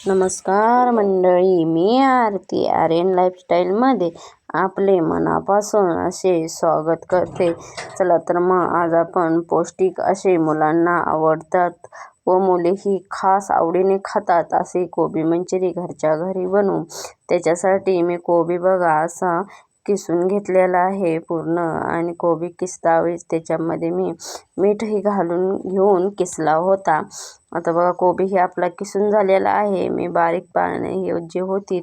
नमस्कार मंडळी मी आरती आर्यन लाईफस्टाईलमध्ये आपले मनापासून असे स्वागत करते. चला तर मग आज आपण पौष्टिक असे मुलांना आवडतात व मुलेही खास आवडीने खातात असे कोबी मंचुरी घरच्या घरी बनवू त्याच्यासाठी मी कोबी बघा असा किसून घेतलेला आहे पूर्ण. आणि कोबी किसतावेळेस त्याच्यामध्ये मी मीठही घालून घेऊन किसला होता. आता बघा कोबी हे आपला किसून झालेला आहे. मी बारीक पाने हे जे होती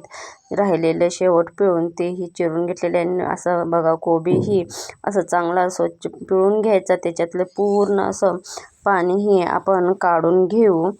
राहिलेले शेवट पिळून तेही चिरून घेतलेले. असं बघा कोबीही असं चांगला स्वच्छ पिळून घ्यायचा. त्याच्यातलं पूर्ण असं पाणीही आपण काढून घेऊ.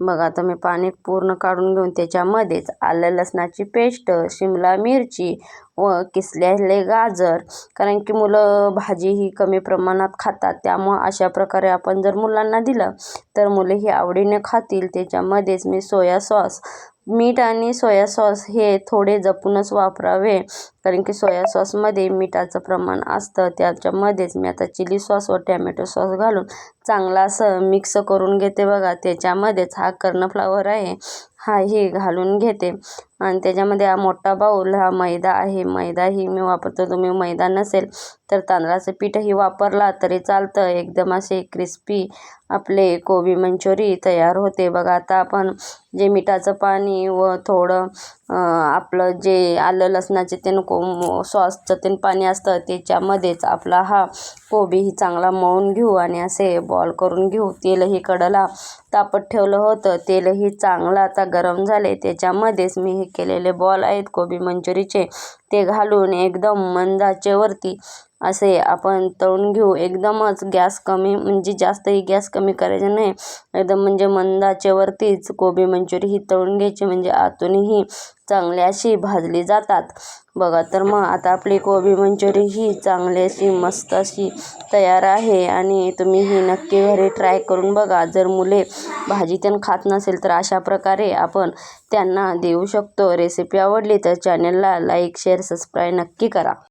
बघा आता मी पाणी पूर्ण काढून घेऊन त्याच्यामध्येच आलं लसणाची पेस्ट शिमला मिरची व किसलेले गाजर. कारण की मुलं भाजी ही कमी प्रमाणात खातात. त्यामुळं अशा प्रकारे आपण जर मुलांना दिलं तर मुलं ही आवडीने खातील. त्याच्यामध्येच मी सोया सॉस मीठ आणि सोया सॉस हे थोडे जपूनच वापरावे. कारण की सोया सॉसमध्ये मिठाचं प्रमाण असतं. त्याच्यामध्येच मी आता चिली सॉस व टॅमॅटो सॉस घालून चांगला असं मिक्स करून घेते बघा. त्याच्यामध्येच हा कर्नफ्लावर आहे हाही घालून घेते. आणि त्याच्यामध्ये हा मोठा बाऊल हा मैदा आहे. मैदाही मी वापरतो. तुम्ही मैदा नसेल तर तांदळाचं पीठही वापरला तरी चालतं. एकदम असे क्रिस्पी आपले कोबी मंचुरी तयार होते. बघा आता आपण जे मिठाचं पाणी व थोडं आपलं जे आलं लसणाचे ते को सॉसचं ते पाणी असतं त्याच्यामध्येच आपला हा कोबीही चांगला मळून घेऊ आणि असे बॉल करून घेऊ. तेलही कडला तापत ठेवलं होतं. तेलही चांगलं आता गरम झाले त्याच्यामध्येच मी हे केलेले बॉल आहेत कोबी मंचुरीचे ते घालून एकदम मंदाचेवरती असे आपण तळून घेऊ. एकदमच गॅस कमी म्हणजे जास्तही गॅस कमी करायचा नाही. एकदम म्हणजे मंदाचेवरतीच कोबी मंचुरी ही तळून घ्यायची म्हणजे आतूनही चांगली अशी भाजली जातात. बघा तर मग आता आपली कोबी मंचुरी ही चांगली अशी मस्त अशी तयार आहे. आणि तुम्ही ही नक्की घरी ट्राय करून बघा. जर मुले भाजी त्यांना खात नसेल तर अशा प्रकारे आपण त्यांना देऊ शकतो. रेसिपी आवडली तर चॅनलला लाईक शेअर सबस्क्राईब नक्की करा.